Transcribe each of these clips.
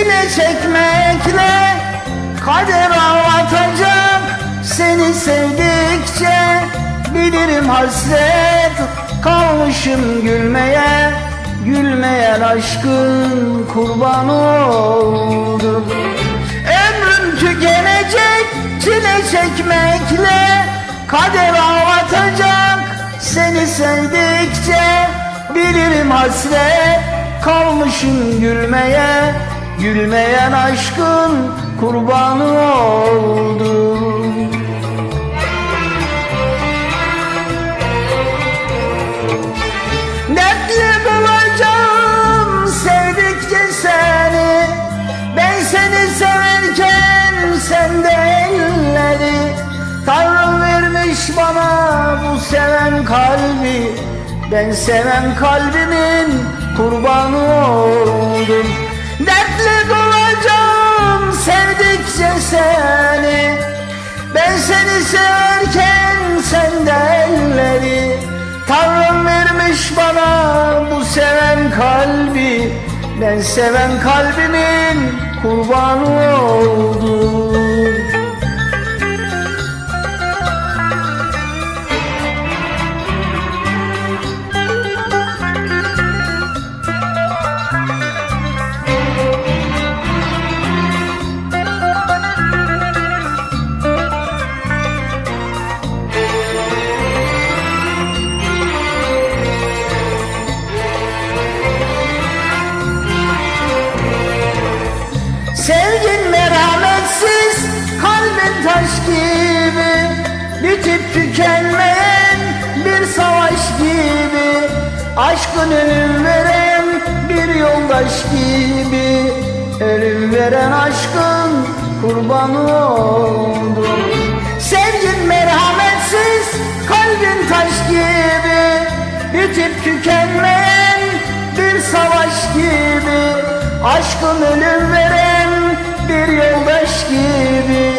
Çile çekmekle kader ağlatacak Seni sevdikçe bilirim hasret. Kalmışım gülmeye Gülmeyen aşkın kurbanı oldum. Ömrüm tükenecek çile çekmekle Kader ağlatacak seni sevdikçe Bilirim hasret. Kalmışım gülmeye Gülmeyen aşkın kurbanı oldum Dertli bulacağım sevdikçe seni. Ben seni severken sen de elleri Tanrım vermiş bana bu seven kalbi. Ben seven kalbimin kurbanı oldum Dertli bulacağım sevdikçe seni. Ben seni severken sen de elleri. Tanrım vermiş bana bu seven kalbi. Ben seven kalbimin kurbanı oldum Sevgin merhametsiz, kalbin taş gibi. Bitip tükenmeyen bir savaş gibi. Aşkın ölüm veren bir yoldaş gibi. Ölüm veren aşkın kurbanı oldum. Sevgin merhametsiz, kalbin taş gibi. Bitip tükenmeyen bir savaş gibi. Aşkın ölüm veren bir yoldaş gibi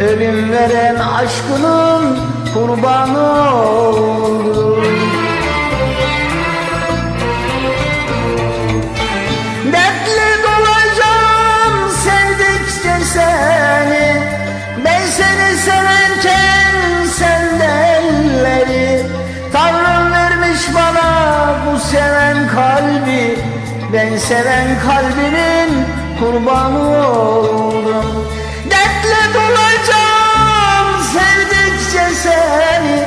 Ölüm veren aşkının kurbanı oldum. Dertli dolacağım sevdikçe seni Ben seni severken sen de elleri. Tanrım vermiş bana bu seven kalbi Ben seven kalbinin kurbanı oldum. Dertle dolacağım sevdikçe seni.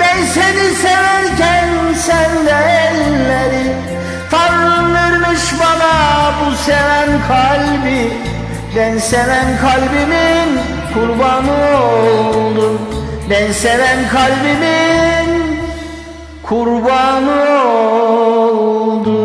Ben seni severken sen de elleri. Tanrım vermiş bana bu seven kalbi. Ben seven kalbimin kurbanı oldum. Ben seven kalbimin kurbanı oldum